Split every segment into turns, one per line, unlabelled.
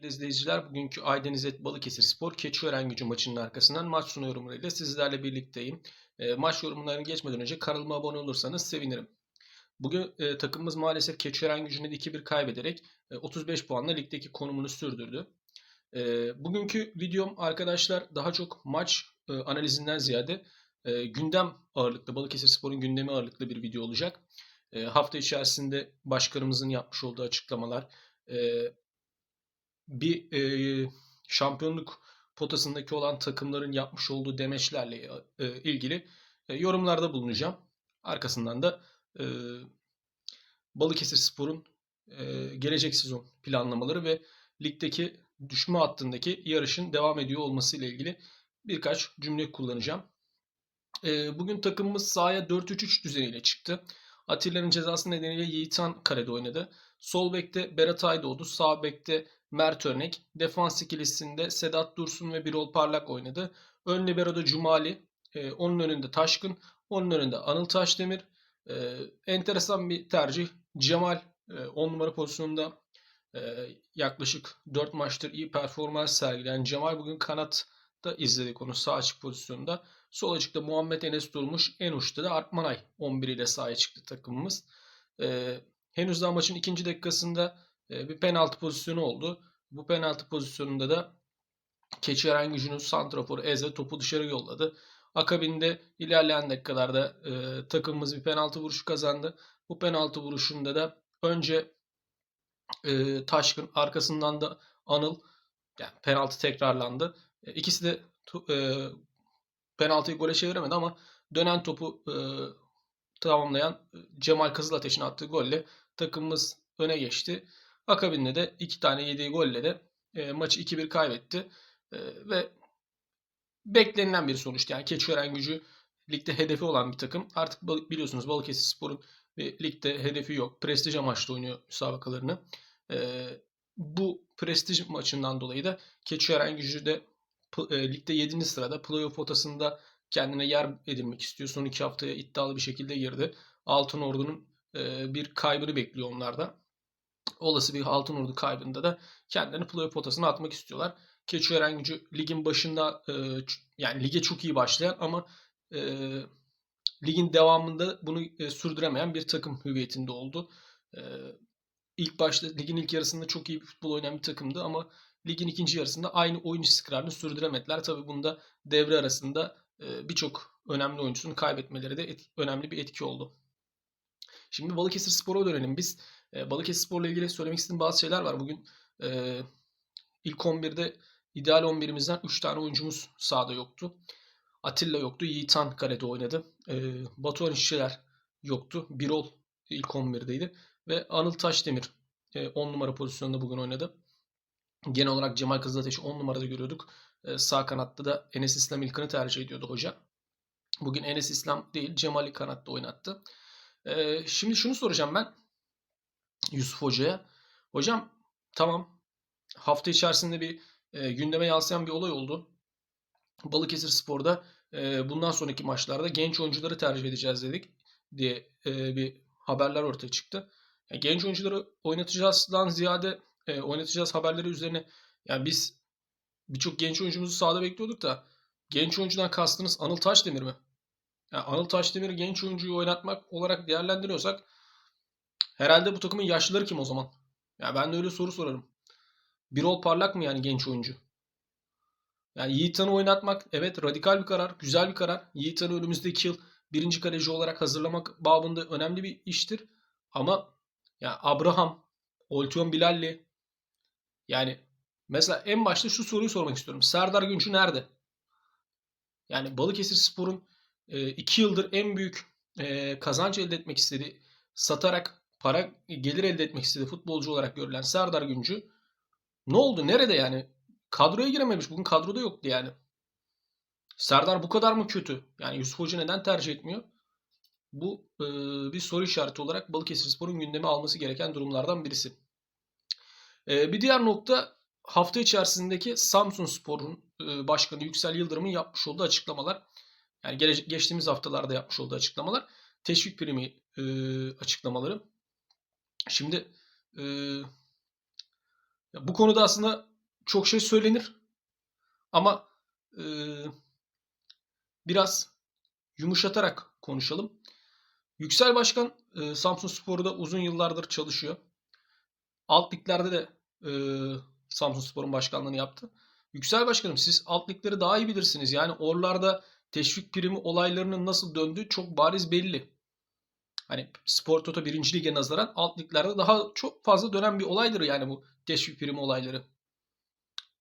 Sevgili izleyiciler, bugünkü Aydeniz Et Balıkesir Spor Keçiören Gücü maçının arkasından maç sonu yorumlarıyla sizlerle birlikteyim. E, maç yorumlarına geçmeden önce kanalıma abone olursanız sevinirim. Bugün e, takımımız maalesef Keçiören Gücü'nü 2-1 kaybederek e, 35 puanla ligdeki konumunu sürdürdü. E, bugünkü videom arkadaşlar daha çok maç e, analizinden ziyade e, gündem ağırlıklı, Balıkesir Spor'un gündemi ağırlıklı bir video olacak. E, hafta içerisinde başkanımızın yapmış olduğu açıklamalar, e, bir e, şampiyonluk potasındaki olan takımların yapmış olduğu demeçlerle e, ilgili e, yorumlarda bulunacağım. Arkasından da e, Balıkesir Spor'un e, gelecek sezon planlamaları ve ligdeki düşme hattındaki yarışın devam ediyor olması ile ilgili birkaç cümle kullanacağım. E, bugün takımımız sahaya 4-3-3 düzeniyle çıktı. Atilla'nın cezası nedeniyle Yiğitan karede oynadı. Sol bekte Berat Aydoğdu, sağ bekte Mert Örnek, defans ikilisinde Sedat Dursun ve Birol Parlak oynadı. Ön libero'da Cumali, e, onun önünde Taşkın, onun önünde Anıl Taşdemir. E, enteresan bir tercih. Cemal 10 e, numara pozisyonunda e, yaklaşık 4 maçtır iyi performans sergileyen Cemal bugün kanatta izledik onu sağ açık pozisyonda. Sol açıkta Muhammed Enes Durmuş, en uçta da Artmanay 11 ile sahaya çıktı takımımız. E, henüz daha maçın ikinci dakikasında e, bir penaltı pozisyonu oldu. Bu penaltı pozisyonunda da Keçiören gücünün santraforu Eze topu dışarı yolladı. Akabinde ilerleyen dakikalarda e, takımımız bir penaltı vuruşu kazandı. Bu penaltı vuruşunda da önce e, Taşkın arkasından da Anıl yani penaltı tekrarlandı. E, ikisi de e, penaltıyı gole çeviremedi ama dönen topu e, tamamlayan Cemal Kızılateş'in attığı golle takımımız öne geçti. Akabinde de iki tane yediği golle de e, maçı 2-1 kaybetti. E, ve beklenilen bir sonuçtu. Yani Keçiören gücü ligde hedefi olan bir takım. Artık biliyorsunuz Balıkesir Spor'un ligde hedefi yok. Prestij amaçlı oynuyor müsabakalarını. E, bu prestij maçından dolayı da Keçiören gücü de e, ligde 7. sırada playoff potasında kendine yer edinmek istiyor. Son iki haftaya iddialı bir şekilde girdi. Altın Ordu'nun e, bir kaybını bekliyor onlarda olası bir Altın Ordu kaybında da kendilerini playoff potasına atmak istiyorlar. Keçiören gücü ligin başında e, yani lige çok iyi başlayan ama ligin devamında bunu sürdüremeyen bir takım hüviyetinde oldu. İlk başta ligin ilk yarısında çok iyi bir futbol oynayan bir takımdı ama ligin ikinci yarısında aynı oyun istikrarını sürdüremediler. Tabii bunda devre arasında e, birçok önemli oyuncusunu kaybetmeleri de et, önemli bir etki oldu. Şimdi Balıkesir Spor'a dönelim biz. E, Balıkesir Spor'la ilgili söylemek istediğim bazı şeyler var. Bugün e, ilk 11'de ideal 11'imizden 3 tane oyuncumuz sahada yoktu. Atilla yoktu. Yiğitan kalede oynadı. E, Batuhan İşçiler yoktu. Birol ilk 11'deydi. Ve Anıl Taşdemir e, 10 numara pozisyonunda bugün oynadı. Genel olarak Cemal Kızılateş'i 10 numarada görüyorduk. E, sağ kanatta da Enes İslam İlkan'ı tercih ediyordu hoca. Bugün Enes İslam değil Cemal'i kanatta oynattı. E, şimdi şunu soracağım ben. Yusuf Hoca'ya. Hocam tamam hafta içerisinde bir e, gündeme yansıyan bir olay oldu. Balıkesir Spor'da e, bundan sonraki maçlarda genç oyuncuları tercih edeceğiz dedik diye e, bir haberler ortaya çıktı. Yani genç oyuncuları oynatacağızdan ziyade e, oynatacağız haberleri üzerine yani biz birçok genç oyuncumuzu sahada bekliyorduk da genç oyuncudan kastınız Anıl Taşdemir mi? Yani Anıl Taşdemir'i genç oyuncuyu oynatmak olarak değerlendiriyorsak Herhalde bu takımın yaşlıları kim o zaman? Ya ben de öyle soru sorarım. Birol Parlak mı yani genç oyuncu? Yani Yiğitan'ı oynatmak evet radikal bir karar, güzel bir karar. Yiğitan'ı önümüzdeki yıl birinci kaleci olarak hazırlamak babında önemli bir iştir. Ama ya Abraham, Oltion Bilalli yani mesela en başta şu soruyu sormak istiyorum. Serdar Günçü nerede? Yani Balıkesir Spor'un e, iki yıldır en büyük e, kazanç elde etmek istediği satarak para gelir elde etmek istediği futbolcu olarak görülen Serdar Güncü ne oldu? Nerede yani? Kadroya girememiş. Bugün kadroda yoktu yani. Serdar bu kadar mı kötü? Yani Yusuf Hoca neden tercih etmiyor? Bu e, bir soru işareti olarak Balıkesirspor'un gündeme alması gereken durumlardan birisi. E, bir diğer nokta hafta içerisindeki Samsun Spor'un e, başkanı Yüksel Yıldırım'ın yapmış olduğu açıklamalar. Yani gele, geçtiğimiz haftalarda yapmış olduğu açıklamalar. Teşvik primi e, açıklamaları. Şimdi e, bu konuda aslında çok şey söylenir. Ama e, biraz yumuşatarak konuşalım. Yüksel Başkan e, Samsun Spor'da uzun yıllardır çalışıyor. Alt liglerde de e, Samsun Spor'un başkanlığını yaptı. Yüksel Başkanım siz alt ligleri daha iyi bilirsiniz. Yani oralarda teşvik primi olaylarının nasıl döndüğü çok bariz belli. Hani Spor Toto 1. Lig'e nazaran alt liglerde daha çok fazla dönen bir olaydır yani bu teşvik primi olayları.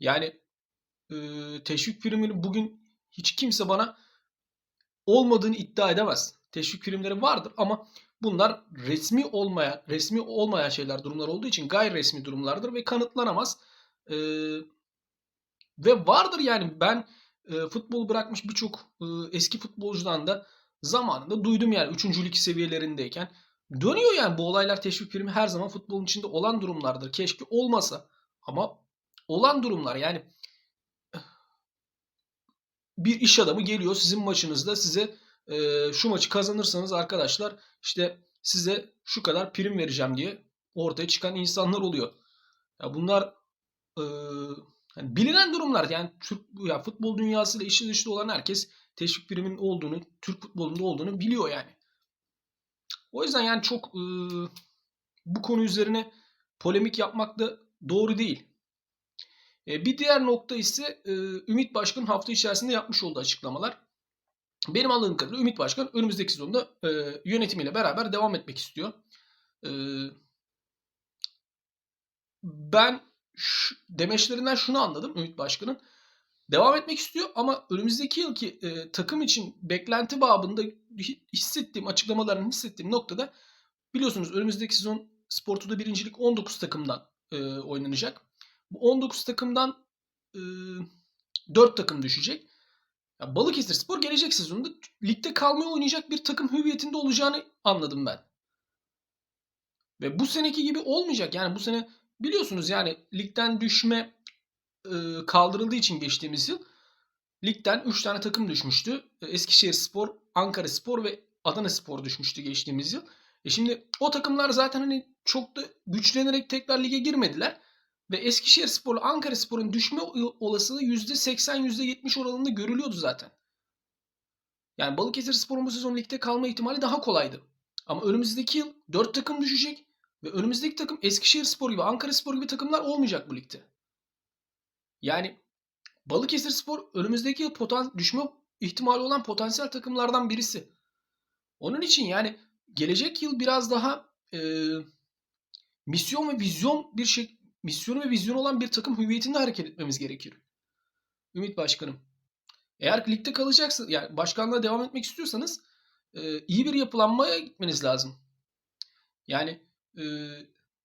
Yani e, teşvik primini bugün hiç kimse bana olmadığını iddia edemez. Teşvik primleri vardır ama bunlar resmi olmayan, resmi olmayan şeyler, durumlar olduğu için gayri resmi durumlardır ve kanıtlanamaz. E, ve vardır yani ben e, futbol bırakmış birçok e, eski futbolcudan da zamanında duydum yani 3. lig seviyelerindeyken. Dönüyor yani bu olaylar teşvik primi her zaman futbolun içinde olan durumlardır. Keşke olmasa ama olan durumlar yani bir iş adamı geliyor sizin maçınızda size e, şu maçı kazanırsanız arkadaşlar işte size şu kadar prim vereceğim diye ortaya çıkan insanlar oluyor. Ya bunlar e, yani bilinen durumlar yani Türk ya futbol dünyasıyla işi dışlı olan herkes teşvik priminin olduğunu, Türk futbolunda olduğunu biliyor yani. O yüzden yani çok e, bu konu üzerine polemik yapmak da doğru değil. E, bir diğer nokta ise e, Ümit Başkan hafta içerisinde yapmış olduğu açıklamalar. Benim anladığım kadarıyla Ümit Başkan önümüzdeki sezonda e, yönetimiyle beraber devam etmek istiyor. E, ben şu, demeçlerinden şunu anladım Ümit Başkan'ın. Devam etmek istiyor ama önümüzdeki yılki e, takım için beklenti babında hissettiğim, açıklamalarını hissettiğim noktada biliyorsunuz önümüzdeki sezon Sportu'da birincilik 19 takımdan e, oynanacak. Bu 19 takımdan e, 4 takım düşecek. Ya Balıkesir Spor gelecek sezonda ligde kalmaya oynayacak bir takım hüviyetinde olacağını anladım ben. Ve bu seneki gibi olmayacak. Yani bu sene biliyorsunuz yani ligden düşme e, kaldırıldığı için geçtiğimiz yıl ligden 3 tane takım düşmüştü. E, Eskişehir Spor, Ankara Spor ve Adana Spor düşmüştü geçtiğimiz yıl. E şimdi o takımlar zaten hani çok da güçlenerek tekrar lige girmediler. Ve Eskişehir Spor, Ankara Spor'un düşme olasılığı %80, %70 oranında görülüyordu zaten. Yani Balıkesir Spor'un bu sezon ligde kalma ihtimali daha kolaydı. Ama önümüzdeki yıl 4 takım düşecek ve önümüzdeki takım Eskişehir Spor gibi, Ankara Spor gibi takımlar olmayacak bu ligde. Yani Balıkesir Spor önümüzdeki yıl potan düşme ihtimali olan potansiyel takımlardan birisi. Onun için yani gelecek yıl biraz daha e, misyon ve vizyon bir şey misyonu ve vizyonu olan bir takım hüviyetinde hareket etmemiz gerekir. Ümit Başkanım. Eğer ligde kalacaksınız, yani başkanlığa devam etmek istiyorsanız e, iyi bir yapılanmaya gitmeniz lazım. Yani e,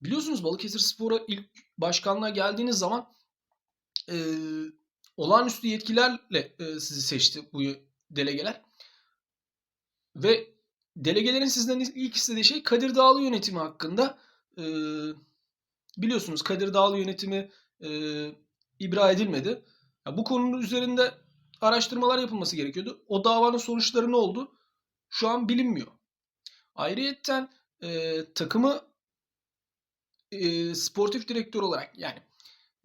biliyorsunuz Balıkesir Spor'a ilk başkanlığa geldiğiniz zaman e, olağanüstü yetkilerle e, sizi seçti bu delegeler. Ve delegelerin sizden ilk istediği şey Kadir Dağlı yönetimi hakkında e, biliyorsunuz Kadir Dağlı yönetimi e, ibra edilmedi. Ya bu konunun üzerinde araştırmalar yapılması gerekiyordu. O davanın sonuçları ne oldu? Şu an bilinmiyor. Ayrıyeten e, takımı e, sportif direktör olarak yani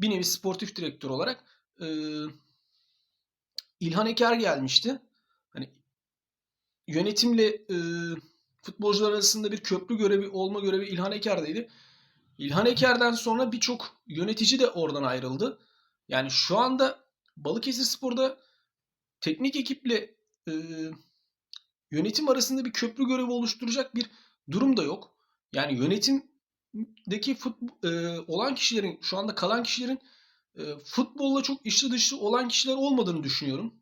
bir nevi sportif direktör olarak e, İlhan Eker gelmişti. Hani yönetimle e, futbolcular arasında bir köprü görevi olma görevi İlhan Eker'deydi. İlhan Eker'den sonra birçok yönetici de oradan ayrıldı. Yani şu anda Balıkesir Spor'da teknik ekiple e, yönetim arasında bir köprü görevi oluşturacak bir durum da yok. Yani yönetimdeki futbol, e, olan kişilerin şu anda kalan kişilerin e, futbolla çok içli dışlı olan kişiler olmadığını düşünüyorum.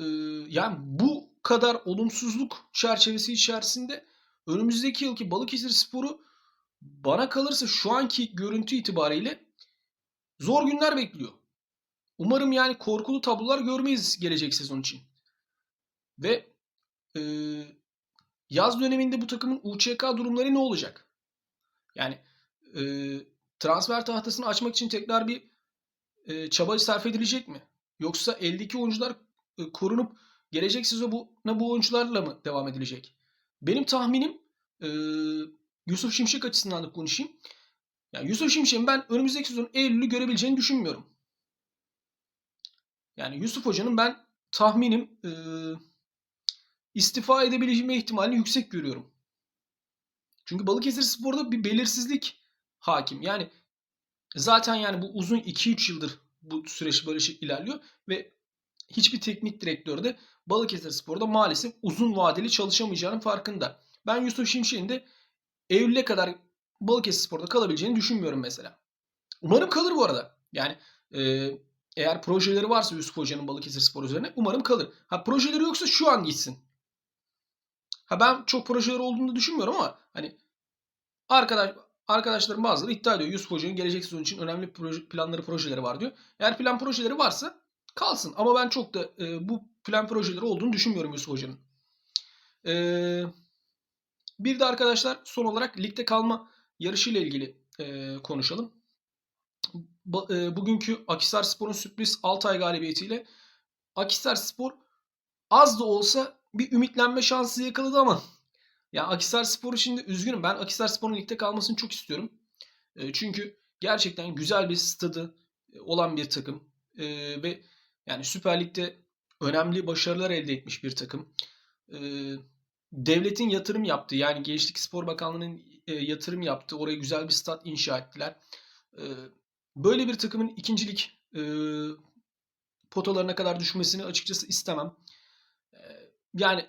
E, yani bu kadar olumsuzluk çerçevesi içerisinde önümüzdeki yılki Balıkesir Sporu bana kalırsa şu anki görüntü itibariyle zor günler bekliyor. Umarım yani korkulu tablolar görmeyiz gelecek sezon için. Ve e, yaz döneminde bu takımın UÇK durumları ne olacak? Yani e, transfer tahtasını açmak için tekrar bir e, çaba sarf edilecek mi? Yoksa eldeki oyuncular e, korunup gelecek sezona bu oyuncularla mı devam edilecek? Benim tahminim e, Yusuf Şimşek açısından da konuşayım. Yani Yusuf Şimşek'in ben önümüzdeki sezon Eylül'ü görebileceğini düşünmüyorum. Yani Yusuf Hoca'nın ben tahminim e, istifa edebilme ihtimalini yüksek görüyorum. Çünkü Balıkesir Spor'da bir belirsizlik hakim. Yani zaten yani bu uzun 2-3 yıldır bu süreç böyle şey ilerliyor ve hiçbir teknik direktör de Balıkesir Spor'da maalesef uzun vadeli çalışamayacağının farkında. Ben Yusuf Şimşek'in de Eylül'e kadar Balıkesir Spor'da kalabileceğini düşünmüyorum mesela. Umarım kalır bu arada. Yani e, eğer projeleri varsa Yusuf Hoca'nın Balıkesir Spor üzerine umarım kalır. Ha projeleri yoksa şu an gitsin. Ha ben çok projeleri olduğunu düşünmüyorum ama hani arkadaş arkadaşlarım bazıları iddia ediyor Yusuf Hoca'nın gelecek sezon için önemli proje, planları projeleri var diyor. Eğer plan projeleri varsa kalsın. Ama ben çok da e, bu plan projeleri olduğunu düşünmüyorum Yusuf Hoca'nın. E, bir de arkadaşlar son olarak ligde kalma yarışıyla ilgili e, konuşalım. Ba, e, bugünkü Akisar Spor'un sürpriz Altay galibiyetiyle Akisar Spor az da olsa bir ümitlenme şansı yakaladı ama ya Akisar Spor için de üzgünüm. Ben Akisar Spor'un ligde kalmasını çok istiyorum. E, çünkü gerçekten güzel bir stadı olan bir takım. E, ve yani Süper Lig'de önemli başarılar elde etmiş bir takım. E, devletin yatırım yaptığı yani Gençlik Spor Bakanlığı'nın e, yatırım yaptığı oraya güzel bir stat inşa ettiler. E, böyle bir takımın ikincilik e, potalarına kadar düşmesini açıkçası istemem. Yani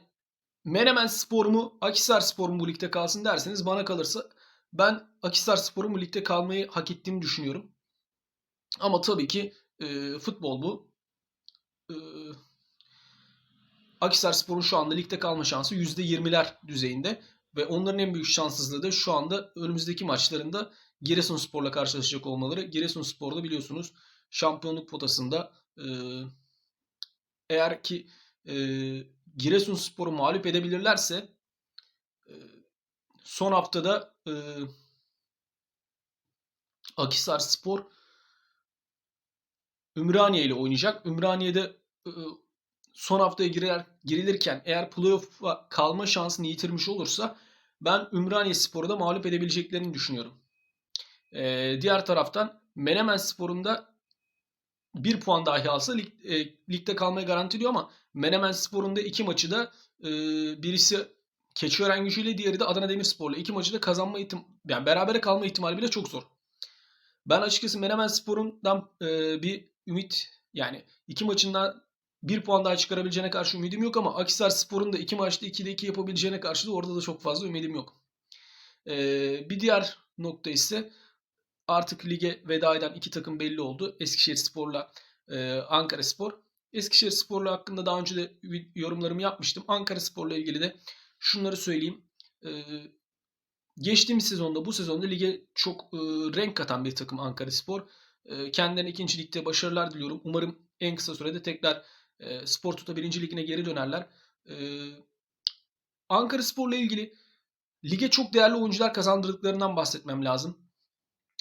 Menemen Spor mu Akisar Spor mu bu ligde kalsın derseniz bana kalırsa ben Akisar Spor'un bu ligde kalmayı hak ettiğini düşünüyorum. Ama tabii ki e, futbol bu. E, Akisar Spor'un şu anda ligde kalma şansı %20'ler düzeyinde. Ve onların en büyük şanssızlığı da şu anda önümüzdeki maçlarında Giresunspor'la karşılaşacak olmaları. Giresunspor'da biliyorsunuz şampiyonluk potasında e, eğer ki e, Giresunspor'u mağlup edebilirlerse e, son haftada e, Akisar Spor Ümraniye ile oynayacak. Ümraniye'de e, son haftaya girer, girilirken eğer playoff'a kalma şansını yitirmiş olursa ben Ümraniye Spor'u da mağlup edebileceklerini düşünüyorum. Ee, diğer taraftan Menemen Spor'un da bir puan dahi alsa lig, e, ligde kalmayı garantiliyor ama Menemen Spor'un da iki maçı da e, birisi Keçiören gücüyle diğeri de Adana Demirspor'la iki maçı da kazanma ihtim yani berabere kalma ihtimali bile çok zor. Ben açıkçası Menemen Spor'undan e, bir ümit yani iki maçından bir puan daha çıkarabileceğine karşı ümidim yok ama Akisar Spor'un da iki maçta 2'de 2 yapabileceğine karşı da orada da çok fazla ümidim yok. Ee, bir diğer nokta ise artık lige veda eden iki takım belli oldu. Eskişehir Spor'la e, Ankara Spor. Eskişehir Spor'la hakkında daha önce de yorumlarımı yapmıştım. Ankara Spor'la ilgili de şunları söyleyeyim. Ee, geçtiğimiz sezonda bu sezonda lige çok e, renk katan bir takım Ankara Spor. E, kendilerine ikinci ligde başarılar diliyorum. Umarım en kısa sürede tekrar e, Spor Tuta 1. Ligine geri dönerler. E, Ankara Spor'la ilgili lige çok değerli oyuncular kazandırdıklarından bahsetmem lazım.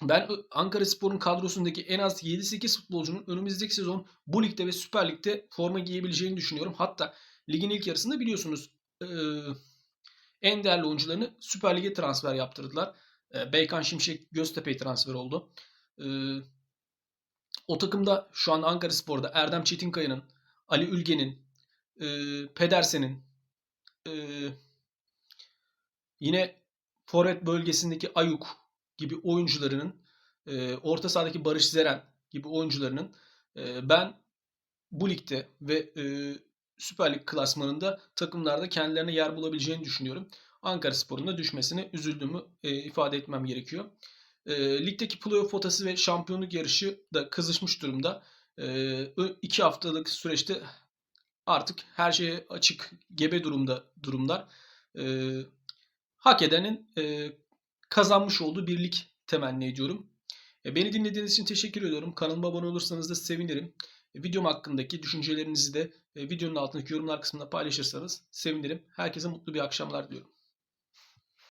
Ben Ankara Spor'un kadrosundaki en az 7-8 futbolcunun önümüzdeki sezon bu ligde ve Süper Lig'de forma giyebileceğini düşünüyorum. Hatta ligin ilk yarısında biliyorsunuz e, en değerli oyuncularını Süper Lig'e transfer yaptırdılar. E, Beykan Şimşek Göztepe'ye transfer oldu. E, o takımda şu an Ankara Spor'da Erdem Çetinkaya'nın, Ali Ülgen'in, e, Pedersen'in, e, yine forvet bölgesindeki Ayuk gibi oyuncularının, e, orta sahadaki Barış Zeren gibi oyuncularının e, ben bu ligde ve e, Süper Lig klasmanında takımlarda kendilerine yer bulabileceğini düşünüyorum. Ankara Spor'un da düşmesine üzüldüğümü e, ifade etmem gerekiyor. E, ligdeki playoff potası ve şampiyonluk yarışı da kızışmış durumda. İki haftalık süreçte artık her şeye açık, gebe durumda durumlar. E, hak edenin e, kazanmış olduğu birlik temenni ediyorum. E, beni dinlediğiniz için teşekkür ediyorum. Kanalıma abone olursanız da sevinirim. E, videom hakkındaki düşüncelerinizi de e, videonun altındaki yorumlar kısmında paylaşırsanız sevinirim. Herkese mutlu bir akşamlar diliyorum.